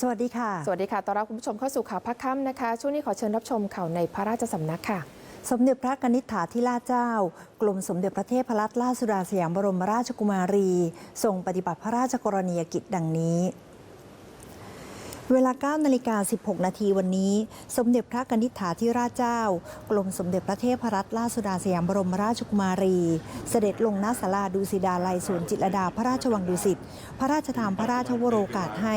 สวัสดีค่ะ สวัสดีค่ะ ต้อนรับคุณผู้ชมเข้าสู่ข่าวพักค่ำนะคะ ช่วงนี้ขอเชิญรับชมข่าวในพระราชสำนักค่ะ สมเด็จพระกนิษฐาธิราชเจ้า กรมสมเด็จพระเทพรัตนราชสุดาสยามบรมราชกุมารี ทรงปฏิบัติพระราชกรณียกิจดังนี้ เวลา9นาฬิกา 16 นาทีวันนี้ สมเด็จพระกนิษฐาธิราชเจ้า กรมสมเด็จพระเทพรัตนราชสุดาสยามบรมราชกุมารี เสด็จลงณศาลาดูสิดาลัยสวนจิตรดาพระราชวังดุสิต พระราชทานพระราชวโรกาสให้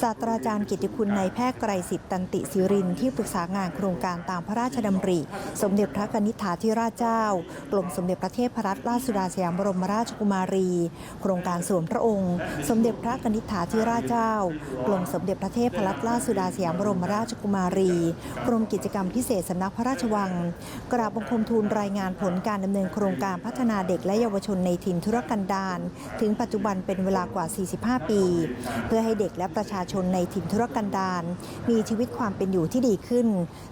ศาสตราจารย์กิติคุณนายแพทย์ไกรสิทธิ์ตันติศิรินที่ปรึกษางานโครงการตามพระราชดำริ สมเด็จพระกนิษฐาธิราชเจ้า กรมสมเด็จพระเทพรัตนราชสุดาสยามบรมราชกุมารี โครงการสวนพระองค์ สมเด็จพระกนิษฐาธิราชเจ้า กรมสมเด็จพระเทพรัตนราชสุดาสยามบรมราชกุมารี กรมกิจกรรมพิเศษสำนักพระราชวัง กราบบังคมทูลรายงานผลการดำเนินโครงการพัฒนาเด็กและเยาวชนในถิ่นธุรกันดารถึงปัจจุบันเป็นเวลากว่า 45 ปี เพื่อให้เด็กและประชาชนในถิ่นธุรกันดารมีชีวิตความเป็นอยู่ที่ดีขึ้น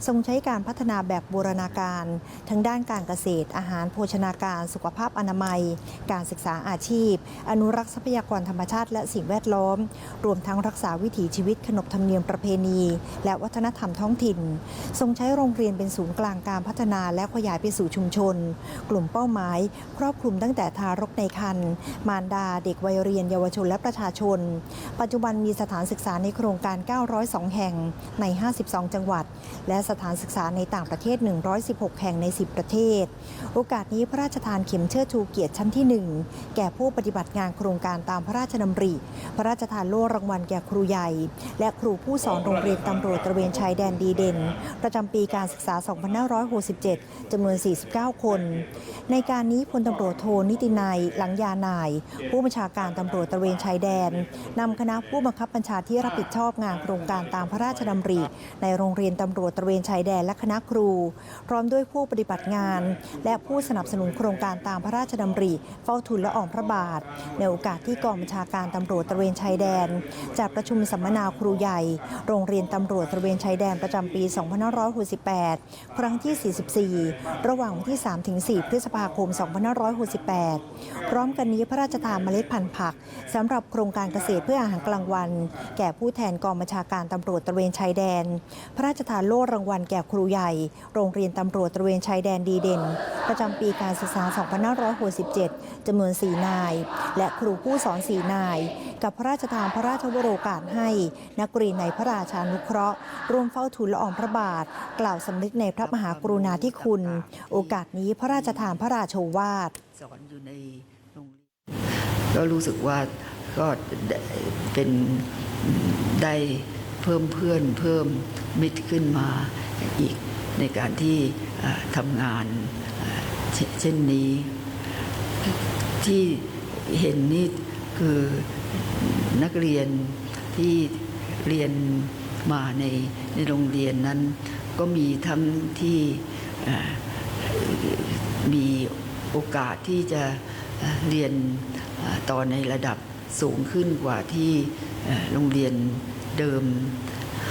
ทรงใช้การพัฒนาแบบบูรณาการ ทั้งด้านการเกษตร อาหารโภชนาการ สุขภาพอนามัย การศึกษาอาชีพ อนุรักษ์ทรัพยากรธรรมชาติและสิ่งแวดล้อม รวมทั้งรักษาวิถีชีวิตขนบธรรมเนียมประเพณี และวัฒนธรรมท้องถิ่น ทรงใช้โรงเรียนเป็นศูนย์กลางการพัฒนาและขยายไปสู่ชุมชน กลุ่มเป้าหมาย ครอบคลุมตั้งแต่ทารกในครรภ์มารดา เด็กวัยเรียนเยาวชนและประชาชน ปัจจุบันมีสถานศึกษาในโครงการ 902 แห่งใน 52 จังหวัด และสถานศึกษาในต่างประเทศ 116 แห่งใน 10 ประเทศ โอกาสนี้พระราชทานเข็มเชิดชูเกียรติชั้นที่ 1 แก่ผู้ปฏิบัติงานโครงการตามพระราชดำริ พระราชทานโล่รางวัลแก่ครูใหญ่ และครูผู้สอนโรงเรียนตำรวจตระเวนชายแดนดีเด่น ประจำปีการศึกษา 2567จำนวน 49 คน ในการนี้พลตำรวจโทนิตินัยหลังยานาย ผู้บัญชาการตำรวจตระเวนชายแดนนำคณะผู้บังคับบัญชาที่รับผิดชอบงานโครงการตามพระราชดำริ ในโรงเรียนตำรวจตระเวนชายแดนและคณะครู พร้อมด้วยผู้ปฏิบัติงาน และผู้สนับสนุนโครงการตามพระราชดำริเฝ้าทูลละอองพระบาท ในโอกาสที่กองบัญชาการตำรวจตระเวนชายแดนจัดประชุมสัมมนาครูใหญ่ โรงเรียนตำรวจตระเวนชายแดนประจำปี 2568 ครั้งที่ 44 ระหว่างวันที่ 3-4 พฤษภาคม 2568 พร้อมกันนี้พระราชทานเมล็ดพันธุ์ผักสำหรับโครงการเกษตรเพื่ออาหารกลางวัน แก่ผู้แทนกองบัญชาการตำรวจตระเวนชายแดน พระราชทานโล่รางวัลแก่ครูใหญ่ โรงเรียนตำรวจตระเวนชายแดนดีเด่น ประจำปีการศึกษา 2567จำนวน 4 นาย และครูผู้สอน 4 นาย กับพระราชทานพระราชวโรกาสให้ นักเรียนในพระราชานุเคราะห์ ร่วมเฝ้าทูลละอองพระบาท กล่าวสำนึกในพระมหากรุณาธิคุณ โอกาสนี้พระราชทานพระราโชวาทสอนอยู่ในโรงเรียนก็รู้สึกว่าก็เป็นได้เพิ่มเพื่อนเพิ่มมิตรขึ้นมาอีกในการที่ทำงานเช่นนี้ที่เห็นนี่คือ นักเรียนที่เรียนมาในในโรงเรียนนั้น ก็มีทั้งที่มีโอกาสที่จะเรียนต่อในระดับสูงขึ้นกว่าที่โรงเรียนเดิม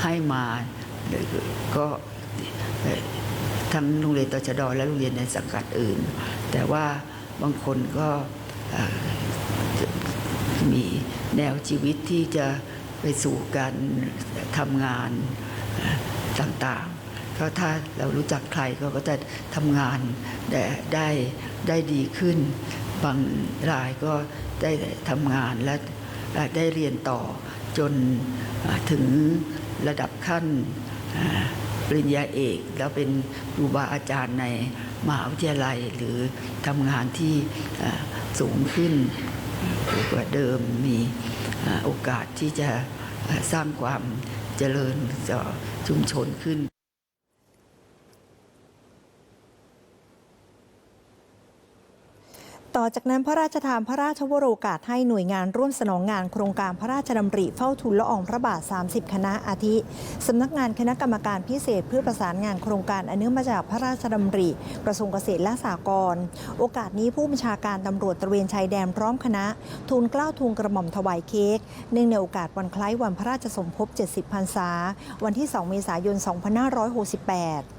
ให้มาก็ทั้งโรงเรียนตชดและโรงเรียนในสังกัดอื่น แต่ว่าบางคนก็ มีแนวชีวิตที่จะไปสู่การทำงานต่างๆก็ถ้าเรารู้จักใครก็ก็จะทำงานได้ได้ได้ดีขึ้น บางรายก็ได้ทำงานและได้เรียนต่อจนถึงระดับขั้นปริญญาเอก แล้วเป็นครูบาอาจารย์ในมหาวิทยาลัยหรือทำงานที่สูงขึ้น กว่าเดิมมีโอกาสที่จะสร้างความเจริญต่อชุมชนขึ้น ต่อจากนั้นพระราชทานพระราชวโรกาสให้หน่วยงานร่วมสนองงานโครงการพระราชดำริเฝ้าทูลละอองพระบาท 30 คณะอาทิสำนักงานคณะกรรมการพิเศษเพื่อประสานงานโครงการอันเนื่องมาจากพระราชดำริ กระทรวงเกษตรและสหกรณ์โอกาสนี้ผู้บัญชาการตำรวจตระเวนชายแดนพร้อมคณะ ทูลเกล้าทูลกระหม่อมถวายเค้กเนื่องในโอกาสวันคล้ายวันพระราชสมภพ 70 พรรษา วันที่ 2 เมษายน 2568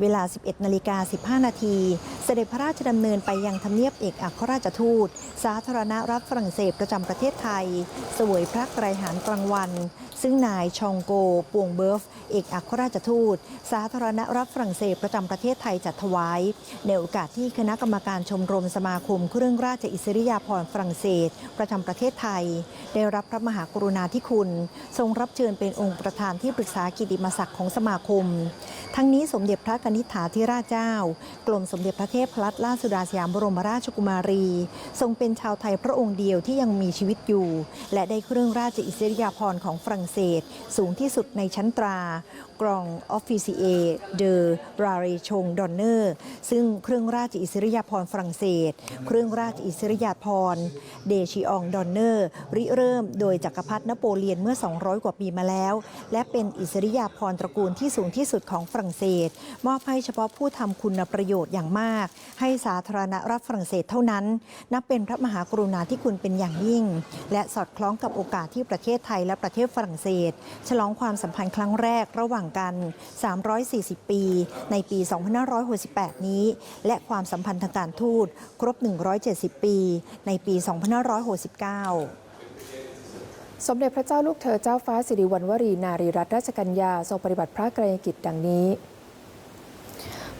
เวลา 11นาฬิกา15 นาที เสด็จพระราชดำเนินไปยังทำเนียบเอกอัครราชทูต สาธารณรัฐฝรั่งเศสประจำประเทศไทย สวยพระไกรหารกลางวัน ซึ่งนายชองโกปวงเบิร์ฟ เอกอัครราชทูต สาธารณรัฐฝรั่งเศสประจำประเทศไทยจัดถวาย ในโอกาสที่คณะกรรมการชมรมสมาคมเครื่องราชอิสริยาภรณ์ฝรั่งเศส ประจำประเทศไทย ได้รับพระมหากรุณาธิคุณ ทรงรับเชิญเป็นองค์ประธานที่ปรึกษากิติมศักดิ์ของสมาคม ทั้งนี้สมเด็จพระกนิษฐาธิราชเจ้า กรมสมเด็จพระเทพรัตนราชสุดาสยามบรมราชกุมารี ทรงเป็นชาวไทยพระองค์เดียวที่ยังมีชีวิตอยู่ และได้เครื่องราชอิสริยาภรณ์ของฝรั่งเศส สูงที่สุดในชั้นตรากรองออฟฟิเซียเดอราเรชงดอนเนอร์ ซึ่งเครื่องราชอิสริยาภรณ์ฝรั่งเศส เครื่องราชอิสริยาภรณ์เดชิองดอนเนอร์ ริเริ่มโดยจักรพรรดินโปเลียนเมื่อ 200 กว่าปีมาแล้ว และเป็นอิสริยาภรณ์ตระกูลที่สูงที่สุดของฝรั่งเศสมอบให้เฉพาะผู้ทำคุณประโยชน์อย่างมาก ให้สาธารณรัฐฝรั่งเศสเท่านั้น นับเป็นพระมหากรุณาธิคุณเป็นอย่างยิ่ง และสอดคล้องกับโอกาสที่ประเทศไทยและประเทศฝรั่งเศส ฉลองความสัมพันธ์ครั้งแรกระหว่างกัน 340 ปี ในปี 2568 นี้ และความสัมพันธ์ทางการทูตครบ 170 ปี ในปี 2569สมเด็จพระเจ้าลูกเธอเจ้าฟ้าสิริวัณวรีนารีรัตนราชกัญญาทรงปฏิบัติพระกรณียกิจดังนี้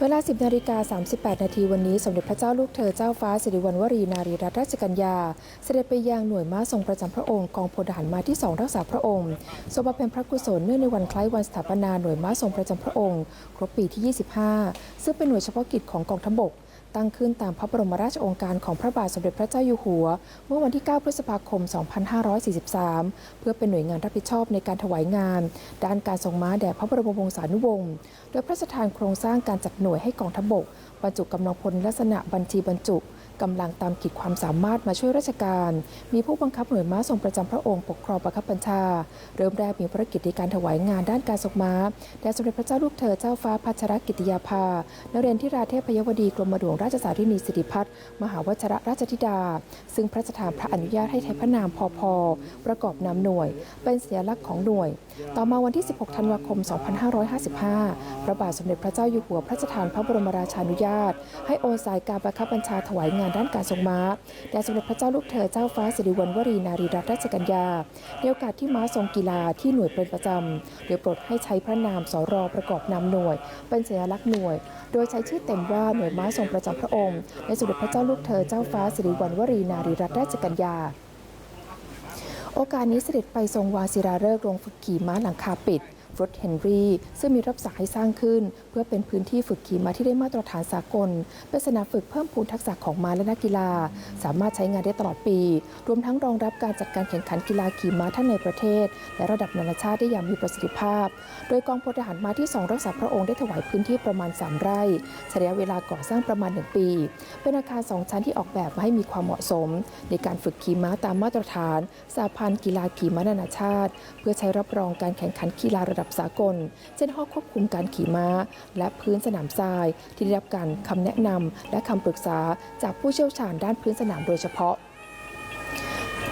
เวลา 10นาฬิกา38 นาทีวันนี้ สมเด็จพระเจ้าลูกเธอเจ้าฟ้าสิริวัณวรีนารีรัตนราชกัญญา เสด็จไปยังหน่วยม้าทรงประจำพระองค์กองพลทหารม้าที่ 2 รักษาพระองค์ทรงบำเพ็ญพระกุศลเนื่องในวันคล้ายวันสถาปนาหน่วยม้าทรงประจำพระองค์ ครบปีที่ 25 ซึ่งเป็นหน่วยเฉพาะกิจของกองทัพบก ตั้งขึ้นตามพระบรมราชโองการของพระบาทสมเด็จพระเจ้าอยู่หัว เมื่อวันที่ 9 พฤษภาคม 2543 เพื่อเป็นหน่วยงานรับผิดชอบในการถวายงาน ด้านการทรงม้าแด่พระบรมวงศานุวงศ์ โดยพระราชทานโครงสร้างการจัดหน่วยให้กองทัพบกบรรจุกำลังพลลักษณะบัญชีบรรจุ กำลังตามขีดความสามารถมาช่วยราชการ มีผู้บังคับหน่วยม้าทรงประจำพระองค์ปกครองประคับบัญชา เริ่มแรกมีภารกิจในการถวายงานด้านการทรงม้าแด่สมเด็จพระเจ้าลูกเธอเจ้าฟ้าพัชรกิติยาภานเรนทิราเทพยวดีกรมหลวงราชสารินีสิริพัฒน์มหาวชรราชธิดา ซึ่งพระราชทานพระอนุญาตให้ใช้พระนามพอพอประกอบนามหน่วย เป็นสัญลักษณ์ของหน่วย ต่อมาวันที่ 16 ธันวาคม 2555 พระบาทสมเด็จพระเจ้าอยู่หัวพระราชทานพระบรมราชานุญาต ให้โอนสายการประคับบัญชาถวายงานด้านการทรงม้าแด่สมเด็จพระเจ้าลูกเธอเจ้าฟ้าสิริวัณวรีนารีรัตนราชกัญญาในโอกาสที่ม้าทรงกีฬาที่หน่วยเป็นประจำโดยโปรดให้ใช้พระนามสรประกอบนามหน่วย เป็นสัญลักษณ์หน่วย โดยใช้ชื่อเต็มว่าหน่วยม้าทรงประจำพระองค์ในสมเด็จพระเจ้าลูกเธอเจ้าฟ้าสิริวัณวรีนารีรัตนราชกัญญาโอกาสนี้เสด็จไปทรงวางศิลาฤกษ์โรงฝึกขี่ม้าหลังคาปิด ฟรุตเฮนรี่ ซึ่งมีรับสั่งให้สร้างขึ้น เพื่อเป็นพื้นที่ฝึกขี่ม้าที่ได้มาตรฐานสากล เป็นสนามฝึกเพิ่มพูนทักษะของม้าและนักกีฬา สามารถใช้งานได้ตลอดปี รวมทั้งรองรับการจัดการแข่งขันกีฬาขี่ม้าทั้งในประเทศ และระดับนานาชาติได้อย่างมีประสิทธิภาพ โดยกองพลทหารม้าที่ 2 รักษาพระองค์ได้ถวายพื้นที่ประมาณ 3 ไร่ใช้ระยะเวลาก่อสร้างประมาณ 1 ปี เป็นอาคาร2ชั้นที่ออกแบบมาให้มีความเหมาะสม ในการฝึกขี่ม้าตามมาตรฐานสาพันธ์กีฬาขี่ม้านานาชาติ เพื่อใช้รับรองการแข่งขันกีฬาระดับสากล เช่นห้องควบคุมการขี่ม้า และพื้นสนามทราย ที่ได้รับการคำแนะนำและคำปรึกษาจากผู้เชี่ยวชาญด้านพื้นสนามโดยเฉพาะ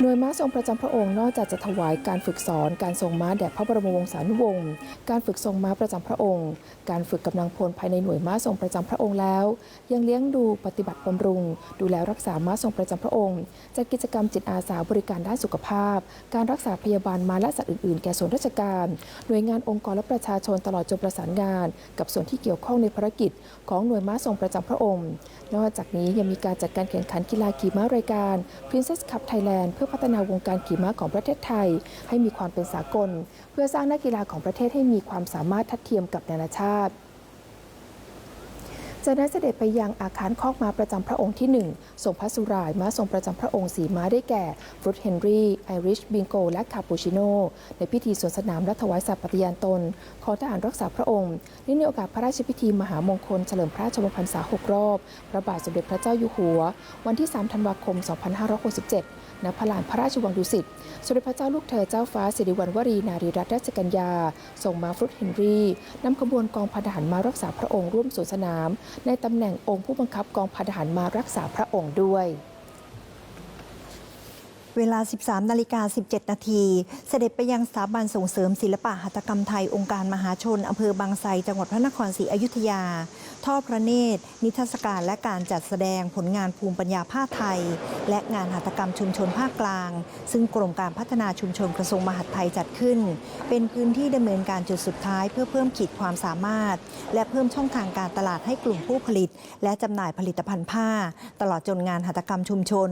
หน่วยม้าทรงประจำพระองค์นอกจากจะถวายการฝึกสอนการทรงม้าแด่พระบรมวงศานุวงศ์การฝึกทรงม้าประจำพระองค์ การฝึกกำลังพลภายในหน่วยม้าทรงประจำพระองค์แล้ว ยังเลี้ยงดูปฏิบัติบำรุง ดูแลรักษาม้าทรงประจำพระองค์จัดกิจกรรมจิตอาสาบริการด้านสุขภาพ การรักษาพยาบาลม้าและสัตว์อื่นๆ แก่ส่วนราชการ หน่วยงานองค์กรและประชาชนตลอดจนประสานงาน กับส่วนที่เกี่ยวข้องในภารกิจ ของหน่วยม้าทรงประจำพระองค์ นอกจากนี้ยังมีการจัดการแข่งขันกีฬาขี่ม้ารายการ Princess Cup Thailand เพื่อพัฒนาวงการขี่ม้าของประเทศไทย ให้มีความเป็นสากล เพื่อสร้างนักกีฬาของประเทศให้มีความสามารถทัดเทียมกับนานาชาติจากนั้นเสด็จไปยังอาคารคอกม้าประจำพระองค์ที่ 1 ทรงพระสุรายม้าทรงประจำพระองค์สีม้าได้แก่ฟรุตเฮนรี่ไอริชบิงโกและคาปูชิโนในพิธีสวนสนามและถวายสัตย์ปฏิญาณตน ของทหารรักษาพระองค์นื่ในโอกาสพระราชพิธีมหามงคลเฉลิมพระราชวงศ์พรรษา 6 รอบ พระบาทสมเด็จพระเจ้าอยู่หัว วันที่ 3 ธันวาคม 2567 ณพลานพระราชวังดุสิตสมเด็จพระเจ้าลูกเธอเจ้าฟ้าสิริวัณวรีนารีรัตนราชกัญญาทรงมาฟรุตเฮนรี่นำขบวนกองพันทหารมารักษาพระองค์ร่วมสวนสนาม ในตำแหน่งองค์ผู้บังคับกองพันทหารมารักษาพระองค์ด้วย เวลา 13นาฬิกา17 นาที เสด็จไปยังสถาบันส่งเสริมศิลปะหัตถกรรมไทยองค์การมหาชนอำเภอบางไทรจังหวัดพระนครศรีอยุธยา ทอดพระเนตร นิทรรศการและการจัดแสดงผลงานภูมิปัญญาผ้าไทย และงานหัตถกรรมชุมชนภาคกลาง ซึ่งกรมการพัฒนาชุมชนกระทรวงมหาดไทยจัดขึ้น เป็นพื้นที่ดำเนินการจุดสุดท้าย เพื่อเพิ่มขีดความสามารถ และเพิ่มช่องทางการตลาดให้กลุ่มผู้ผลิต และจำหน่ายผลิตภัณฑ์ผ้า ตลอดจนงานหัตถกรรมชุมชน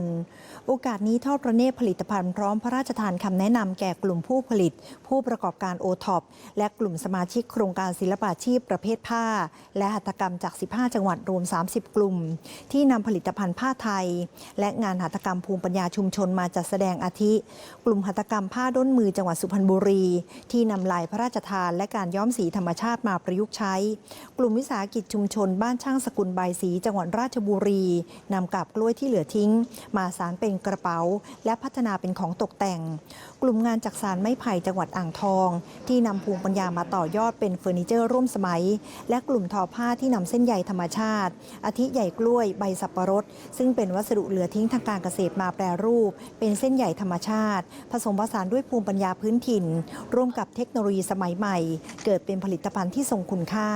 โอกาสนี้ทอดพระเนตรผลิตภัณฑ์พร้อมพระราชทานคำแนะนำแก่กลุ่มผู้ผลิต ผู้ประกอบการโอท็อปและกลุ่มสมาชิกโครงการศิลปาชีพประเภทผ้า และหัตถกรรมจาก 15 จังหวัดรวม 30 กลุ่ม ที่นำผลิตภัณฑ์ผ้าไทย และงานหัตถกรรมภูมิปัญญาชุมชนมาจัดแสดงอาทิ กลุ่มหัตถกรรมผ้าด้นมือจังหวัดสุพรรณบุรี ที่นำลายพระราชทานและการย้อมสีธรรมชาติมาประยุกต์ใช้ กลุ่มวิสาหกิจชุมชน บ้านช่างสกุลใบสีจังหวัดราชบุรีนำกาบกล้วยที่เหลือทิ้ง มาสารเป็นกระเป๋า และพัฒนาเป็นของตกแต่ง กลุ่มงานจักสารไม้ไผ่จังหวัดอ่างทอง ที่นำภูมิปัญญามาต่อยอดเป็นเฟอร์นิเจอร์ร่วมสมัย และกลุ่มทอผ้าที่นำเส้นใยธรรมชาติ อาทิใหญ่กล้วยใบสับปะรด ซึ่งเป็นวัสดุเหลือทิ้งทางการเกษตรมาแปรรูป เป็นเส้นใยธรรมชาติ ผสมผสานด้วยภูมิปัญญาพื้นถิ่น ร่วมกับเทคโนโลยีสมัยใหม่ เกิดเป็นผลิตภัณฑ์ที่ทรงคุณค่า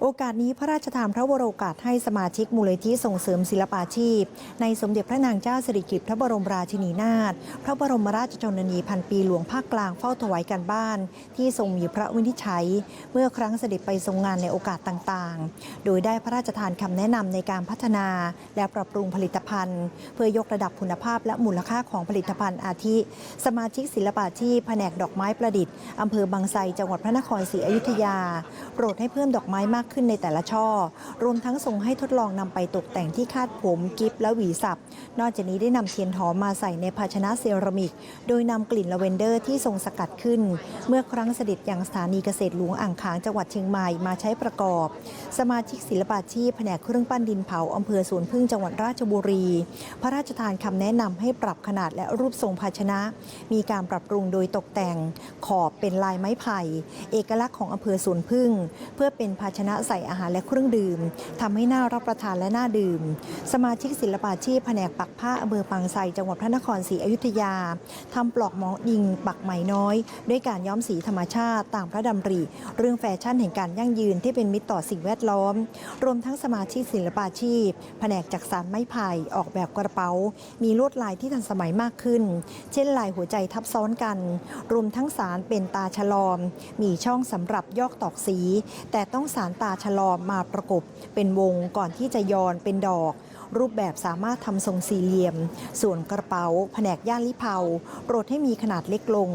โอกาสนี้พระราชทานพระวโรกาสให้สมาชิกมูลนิธิส่งเสริมศิลปาชีพ ในสมเด็จพระนางเจ้าสิริกิติ์พระบรมราชินีนาถพระบรมราชชนนีพันปีหลวงภาคกลางเฝ้าถวายการบ้าน ที่ทรงมีพระวินิจฉัย เมื่อครั้งเสด็จไปทรงงานในโอกาสต่างๆ โดยได้พระราชทานคำแนะนำในการพัฒนา และปรับปรุงผลิตภัณฑ์ เพื่อยกระดับคุณภาพและมูลค่าของผลิตภัณฑ์อาทิ สมาชิกศิลปาชีพแผนกดอกไม้ประดิษฐ์อำเภอบางไทรจังหวัดพระนครศรีอยุธยา โปรดให้เพิ่มดอกไม้มากขึ้นในแต่ละช่อ รวมทั้งส่งให้ทดลองนำไปตกแต่งที่คาดผมกิฟและหวีสับ นอกจากนี้ได้นำเทียนหอมมาใส่ในภาชนะเซรามิก โดยนำกลิ่นลาเวนเดอร์ที่ทรงสกัดขึ้น เมื่อครั้งเสด็จยังสถานีเกษตรหลวงอ่างขางจังหวัดเชียงใหม่มาใช้ประกอบ สมาชิกศิลปาชีพแผนกเครื่องปั้นดินเผาอำเภอสวนพึ่งจังหวัดราชบุรี พระราชทานคำแนะนำให้ปรับขนาดและรูปทรงภาชนะ มีการปรับปรุงโดยตกแต่ง ขอบเป็นลายไม้ไผ่ เอกลักษณ์ของอำเภอสวนพึ่ง เพื่อเป็นภาชนะใส่อาหารและเครื่องดื่มทำให้น่ารับประทานและน่าดื่ม สมาชิกศิลปาชีพแผนกปักผ้าอำเภอปางไทรจังหวัดพระนครศรีอยุธยาทำปลอกหมอดิงปักไหมน้อย ด้วยการย้อมสีธรรมชาติตามพระดำริ เรื่องแฟชั่นแห่งการยั่งยืนที่เป็นมิตรต่อสิ่งแวดล้อม รวมทั้งสมาชิกศิลปาชีพ แผนกจักสานไม้ไผ่ออกแบบกระเป๋า มีลวดลายที่ทันสมัยมากขึ้น เช่นลายหัวใจทับซ้อนกัน รวมทั้งสารเป็นตาฉลอม มีช่องสำหรับยอกตอกสี แต่ต้องสารตาาชะลอมมาประกบเป็นวงก่อนที่จะยอนเป็นดอก รูปแบบสามารถทำทรงสี่เหลี่ยม ส่วนกระเป๋า แผนกย่านลิเผาโปรดให้มีขนาดเล็กลง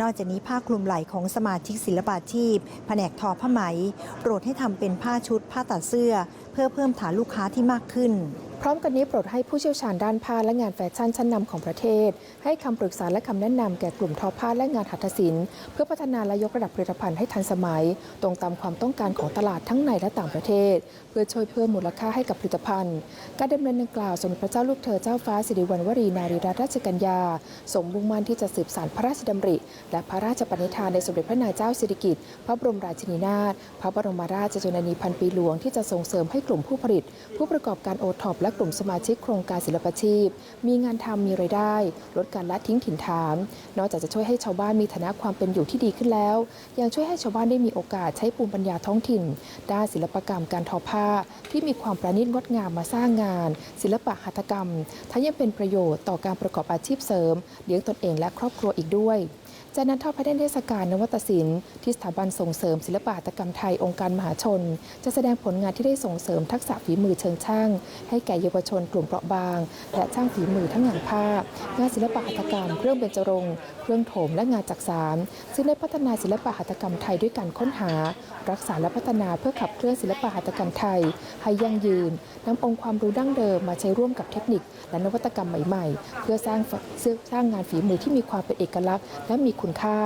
นอกจากนี้ผ้าคลุมไหล่ของสมาชิกศิลปาชีพ แผนกทอผ้าไหม โปรดให้ทำเป็นผ้าชุดผ้าตัดเสื้อ เพื่อเพิ่มฐานลูกค้าที่มากขึ้น พร้อมกันนี้โปรดให้ผู้เชี่ยวชาญด้านผ้าและงานแฟชั่นชั้นนำของประเทศ ให้คำปรึกษาและคำแนะนำแก่กลุ่มทอผ้าและงานหัตถศิลป์เพื่อพัฒนาและยกระดับผลิตภัณฑ์ให้ทันสมัย ตรงตามความต้องการของตลาดทั้งในและต่างประเทศ เพื่อช่วยเพิ่มมูลค่าให้กับผลิตภัณฑ์ การดำเนินดังกล่าวสมเด็จพระเจ้าลูกเธอเจ้าฟ้าสิริวัณวรีนารีรัตนราชกัญญาสมมุ่งมั่นที่จะสืบสานพระราชดำริ และพระราชปณิธานในสมเด็จพระนางเจ้าสิริกิติ์พระบรมราชินีนาถพระบรมราชชนนีพันปีหลวงที่จะส่งเสริมให้กลุ่มผู้ผลิต ผู้ประกอบการโอท็อปและกลุ่มสมาชิกโครงการศิลปชีพ มีงานทำมีไรายได้ ลดการละทิ้งถิ่นฐาน นอกจากจะช่วยให้ชาวบ้านมีฐานะความเป็นอยู่ที่ดีขึ้นแล้ว ยังช่วยให้ชาวบ้านได้มีโอกาสใช้ภูมิปัญญาท้องถิ่น ด้านศิลปกรรมการทอผ้า ที่มีความประณีตงดงามมาสร้างงาน ศิลปะหัตถกรรมทั้งยังเป็นประโยชน์ต่อการประกอบอาชีพเสริม เลี้ยงตนเองและครอบครัวอีกด้วย จากนั้นทอดพระเนตรเทศกาลนวัตศิลป์ที่สถาบันส่งเสริมศิลปหัตกรรมไทยองค์การมหาชน จะแสดงผลงานที่ได้ส่งเสริมทักษะฝีมือเชิงช่าง ให้แก่เยาวชนกลุ่มเปราะบาง และช่างฝีมือทั้งงานผ้างานศิลปหัตถกรรม เครื่องเบญจรงค์เครื่องโถมและงานจักสานซึ่งได้พัฒนาศิลปหัตถกรรมไทยด้วยการค้นหา รักษาและพัฒนาเพื่อขับเคลื่อนศิลปหัตถกรรมไทย ให้ยั่งยืนนำองค์ความรู้ดั้งเดิมมาใช้ร่วมกับเทคนิค และนวัตกรรมใหม่ ๆ เพื่อสร้างสร้างงานฝีมือที่มีความเป็นเอกลักษณ์ และมีคุณค่า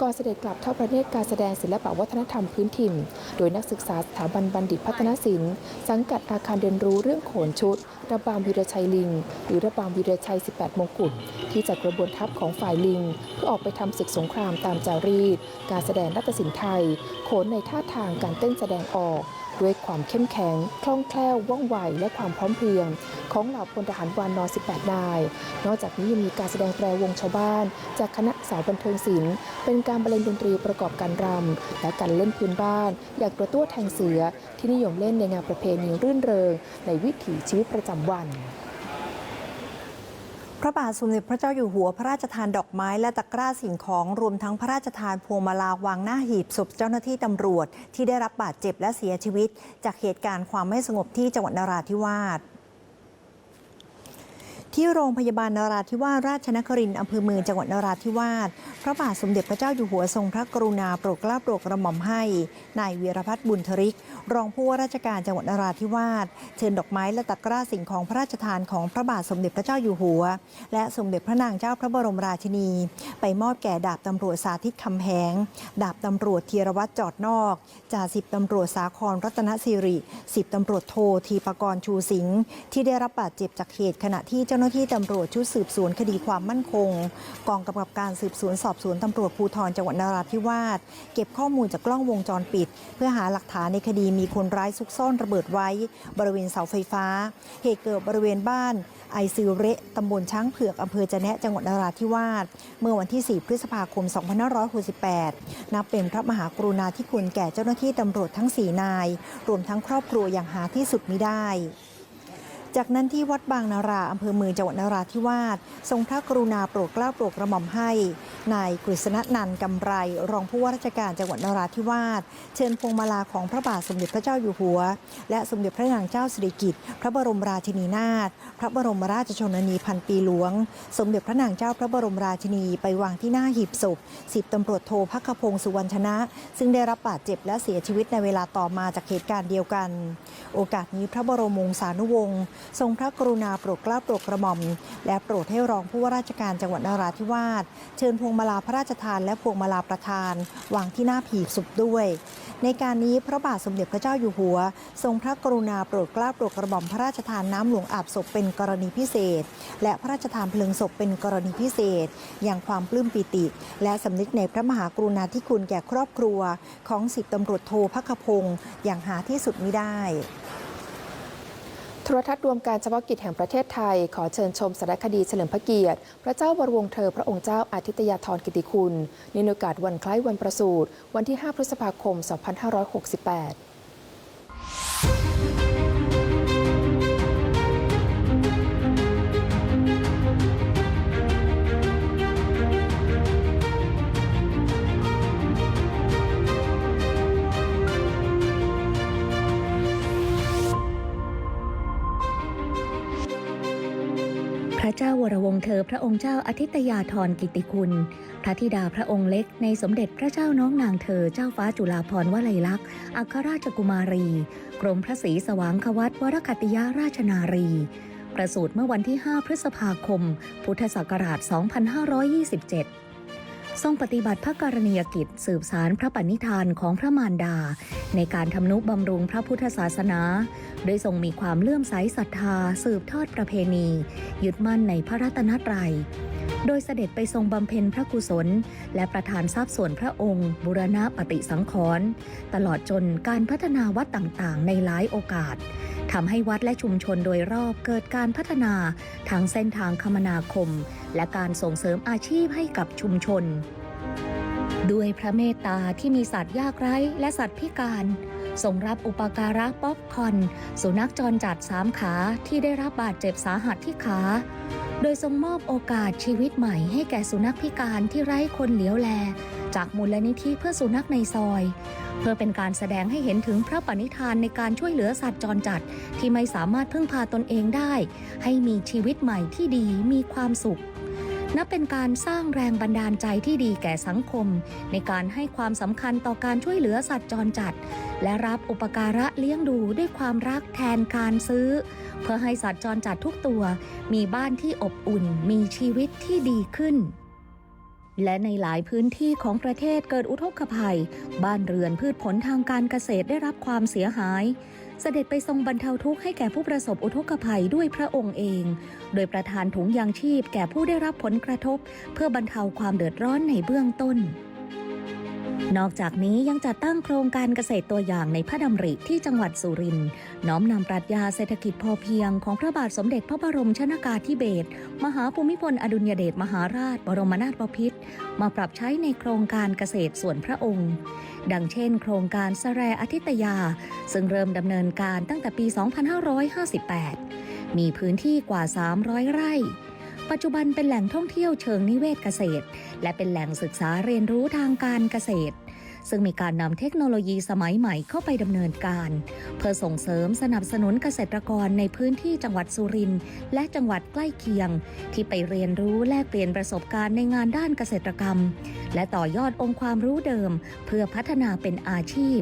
ก่อนเสด็จกลับเท่าประเทศการแสดงศิลปวัฒนธรรมพื้นถิ่น โดยนักศึกษาสถาบันบัณฑิตพัฒนศิลป์ สังกัดอาคารเรียนรู้เรื่องโขนชุด ระบำวีรชัยลิง หรือระบำวีรชัย 18 มงกุฎที่จัดกระบวนทัพของฝ่ายลิง เพื่อออกไปทำศึกสงครามตามจารีต การแสดงนาฏศิลป์ไทย โขนในท่าทางการเต้นแสดงออกด้วยความเข้มแข็ง คล่องแคล่ว ว่องไว และความพร้อมเพรียง ของเหล่าพลทหารวานนอ18 นาย นอกจากนี้ยังมีการแสดงแตรวงชาวบ้าน จากคณะ สาวบันเทิงศิลป์เป็นการบรรเลงดนตรีประกอบการรำ และการเล่นพื้นบ้าน อย่างกระตั้วแทงเสือ ที่นิยมเล่นในงานประเพณีรื่นเริง ในวิถีชีวิตประจำวันพระบาทสมเด็จพระเจ้าอยู่หัวพระราชทานดอกไม้และตะกร้าสิ่งของรวมทั้งพระราชทานพวงมาลาวางหน้าหีบศพเจ้าหน้าที่ตำรวจ ที่ได้รับบาดเจ็บและเสียชีวิต จากเหตุการณ์ความไม่สงบที่จังหวัดนราธิวาส ที่โรงพยาบาลนราธิวาสราชนครินทร์อำเภอเมืองจังหวัดนราธิวาสพระบาทสมเด็จพระเจ้าอยู่หัวทรงพระกรุณาโปรดเกล้าโปรดกระหม่อมให้นายวีรพัฒน์บุญทริก รองผู้ว่าราชการจังหวัดนราธิวาสเชิญดอกไม้และตะกร้าสิ่งของพระราชทานของพระบาทสมเด็จพระเจ้าอยู่หัว และสมเด็จพระนางเจ้าพระบรมราชินี ไปมอบแก่ดาบตำรวจสาธิตคำแหง ดาบตำรวจธีรวัตรจอดนอกจ่าสิบตำรวจสาครรัตนสิริสิบตำรวจโททีปกรณ์ชูสิงห์ที่ได้รับบาดเจ็บจากเหตุขณะที่เจ้าหน้าาที่ตำรวจชุดสืบสวนคดีความมั่นคง กองกำกับการสืบสวนสอบสวนตำรวจภูธรจังหวัดนราธิวาสเก็บข้อมูลจากกล้องวงจรปิด เพื่อหาหลักฐานในคดีมีคนร้ายซุกซ่อนระเบิดไว้ บริเวณเสาไฟฟ้า เหตุเกิดบริเวณบ้านไอซิเระตำบลช้างเผือกอำเภอจะแนะจังหวัดนราธิวาสเมื่อวันที่ 4 พฤษภาคม 2568 นับเป็นพระมหากรุณาธิคุณแก่เจ้าหน้าที่ตำรวจทั้ง 4 นาย รวมทั้งครอบครัวอย่างหาที่สุดมิได้ จากนั้นที่วัดบางนาราอำเภอเมืองจังหวัดนราธิวาสทรงพระกรุณาโปรดเกล้าโปรดกระหม่อมให้นายกฤษณนันกำไร รองผู้ว่าราชการจังหวัดนราธิวาสเชิญพวงมาลาของพระบาทสมเด็จพระเจ้าอยู่หัว และสมเด็จพระนางเจ้าสิริกิติ์พระบรมราชินีนาถพระบรมราชชนนีพันปีหลวง สมเด็จพระนางเจ้าพระบรมราชินีไปวางที่หน้าหีบศพสิบตำรวจโทพักพงศ์สุวรรณชนะ ซึ่งได้รับบาดเจ็บและเสียชีวิตในเวลาต่อมาจากเหตุการณ์เดียวกัน โอกาสนี้พระบรมวงศานุวงศ์ทรงพระกรุณาโปรดเกล้าโปรดกระหม่อม และโปรดให้รองผู้ว่าราชการจังหวัดนราธิวาสเชิญพวงมาลาพระราชทานและพวงมาลาประธานวางที่หน้าผีบศพด้วย ในการนี้พระบาทสมเด็จพระเจ้าอยู่หัว ทรงพระกรุณาโปรดเกล้าโปรดกระหม่อมพระราชทานน้ำหลวงอาบศพเป็นกรณีพิเศษ และพระราชทานเพลิงศพเป็นกรณีพิเศษ อย่างความปลื้มปิติ และสำนึกในพระมหากรุณาธิคุณแก่ครอบครัว ของสิบตำรวจโทพักพงศ์อย่างหาที่สุดไมิได้ ทรทัศน์รวมการเฉพาะกิจแห่งประเทศไทย ขอเชิญชมสารคดีเฉลิมพระเกียรติ พระเจ้าวรวงเธอพระองค์เจ้าอาทิตยาธรกิติคุณในโอกาสวันคล้ายวันประสูติวันที่ 5 พฤษภาคม 2568 เจ้าวรวงเธอพระองค์เจ้าอาทิตยาธรกิติคุณ พระธิดาพระองค์เล็กในสมเด็จพระเจ้าน้องนางเธอเจ้าฟ้าจุฬาภรณ์วลัยลักษณ์อัครราชกุมารี กรมพระศรีสว่างควัตวรคัตติยาราชนารี ประสูติเมื่อวันที่ 5 พฤษภาคม พุทธศักราช 2527 ทรงปฏิบัติพระกรณียกิจสืบสารพระปณิธานของพระมารดา ในการทำนุบำรุงพระพุทธศาสนา โดยทรงมีความเลื่อมใสศรัทธา สืบทอดประเพณี ยึดมั่นในพระรัตนตรัย โดยเสด็จไปทรงบำเพ็ญพระกุศล และประทานทรัพย์ส่วนพระองค์ บุรณะปฏิสังขรณ์ตลอดจนการพัฒนาวัดต่างๆ ในหลายโอกาสทำให้วัดและชุมชนโดยรอบเกิดการพัฒนาทั้งเส้นทางคมนาคม และการส่งเสริมอาชีพให้กับชุมชน ด้วยพระเมตตาที่มีสัตว์ยากไร้และสัตว์พิการ ทรงรับอุปการะป๊อปคอน สุนัขจรจัดสามขาที่ได้รับบาดเจ็บสาหัสที่ขา โดยทรงมอบโอกาสชีวิตใหม่ให้แก่สุนัขพิการที่ไร้คนเหลียวแล จากมูลนิธิเพื่อสุนัขในซอย เพื่อเป็นการแสดงให้เห็นถึงพระปณิธานในการช่วยเหลือสัตว์จรจัดที่ไม่สามารถพึ่งพาตนเองได้ ให้มีชีวิตใหม่ที่ดีมีความสุข นับเป็นการสร้างแรงบันดาลใจที่ดีแก่สังคม ในการให้ความสำคัญต่อการช่วยเหลือสัตว์จรจัด และรับอุปการะเลี้ยงดูด้วยความรักแทนการซื้อ เพื่อให้สัตว์จรจัดทุกตัว มีบ้านที่อบอุ่นมีชีวิตที่ดีขึ้นและในหลายพื้นที่ของประเทศเกิดอุทกภัย บ้านเรือนพืชผลทางการเกษตรได้รับความเสียหาย เสด็จไปทรงบรรเทาทุกข์ให้แก่ผู้ประสบอุทกภัยด้วยพระองค์เอง โดยประทานถุงยางชีพแก่ผู้ได้รับผลกระทบ เพื่อบรรเทาความเดือดร้อนในเบื้องต้น นอกจากนี้ยังจัดตั้งโครงการเกษตรตัวอย่างในพระดำริที่จังหวัดสุรินทร์น้อมนำปรัชญาเศรษฐกิจพอเพียงของพระบาทสมเด็จพระบรมชนากาธิเบศรมหาภูมิพลอดุลยเดชมหาราช บรมนาถบพิตรมาปรับใช้ในโครงการเกษตรส่วนพระองค์ ดังเช่น โครงการสแรอาทิตยา ซึ่งเริ่มดำเนินการตั้งแต่ปี 2558 มีพื้นที่กว่า 300 ไร่ ปัจจุบันเป็นแหล่งท่องเที่ยวเชิงนิเวศเกษตร และเป็นแหล่งศึกษาเรียนรู้ทางการเกษตร ซึ่งมีการนำเทคโนโลยีสมัยใหม่เข้าไปดำเนินการ เพื่อส่งเสริมสนับสนุนเกษตรกรในพื้นที่จังหวัดสุรินทร์และจังหวัดใกล้เคียง ที่ไปเรียนรู้แลกเปลี่ยนประสบการณ์ในงานด้านเกษตรกรรม และต่อยอดองค์ความรู้เดิม เพื่อพัฒนาเป็นอาชีพ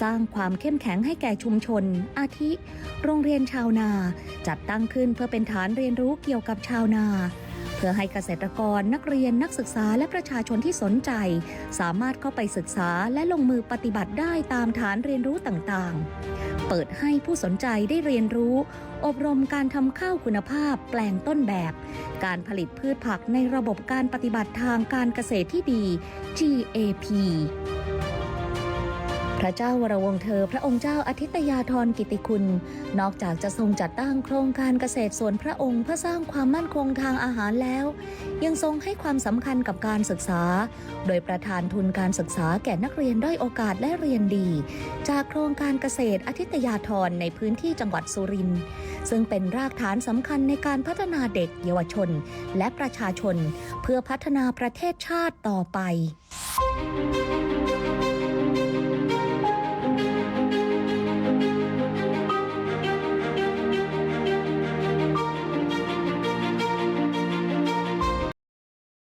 สร้างความเข้มแข็งให้แก่ชุมชน อาทิ โรงเรียนชาวนา จัดตั้งขึ้นเพื่อเป็นฐานเรียนรู้เกี่ยวกับชาวนา พื่อให้เกษตรกรนักเรียนนักศึกษาและประชาชนที่สนใจ สามารถเข้าไปศึกษาและลงมือปฏิบัติได้ตามฐานเรียนรู้ต่างๆ เปิดให้ผู้สนใจได้เรียนรู้ อบรมการทำข้าวคุณภาพแปลงต้นแบบ การผลิตพืชผักในระบบการปฏิบัติทางการเกษตรที่ดี GAP พระเจ้าวรวงเธอ พระองค์เจ้าอาทิตยาธรกิติคุณ นอกจากจะทรงจัดตั้งโครงการเกษตรส่วนพระองค์เพื่อสร้างความมั่นคงทางอาหารแล้ว ยังทรงให้ความสำคัญกับการศึกษา โดยประธานทุนการศึกษาแก่นักเรียนด้อยโอกาสและเรียนดี จากโครงการเกษตรอาทิตยาธรในพื้นที่จังหวัดสุรินทร์ซึ่งเป็นรากฐานสำคัญในการพัฒนาเด็กเยาวชน และประชาชน เพื่อพัฒนาประเทศชาติต่อไป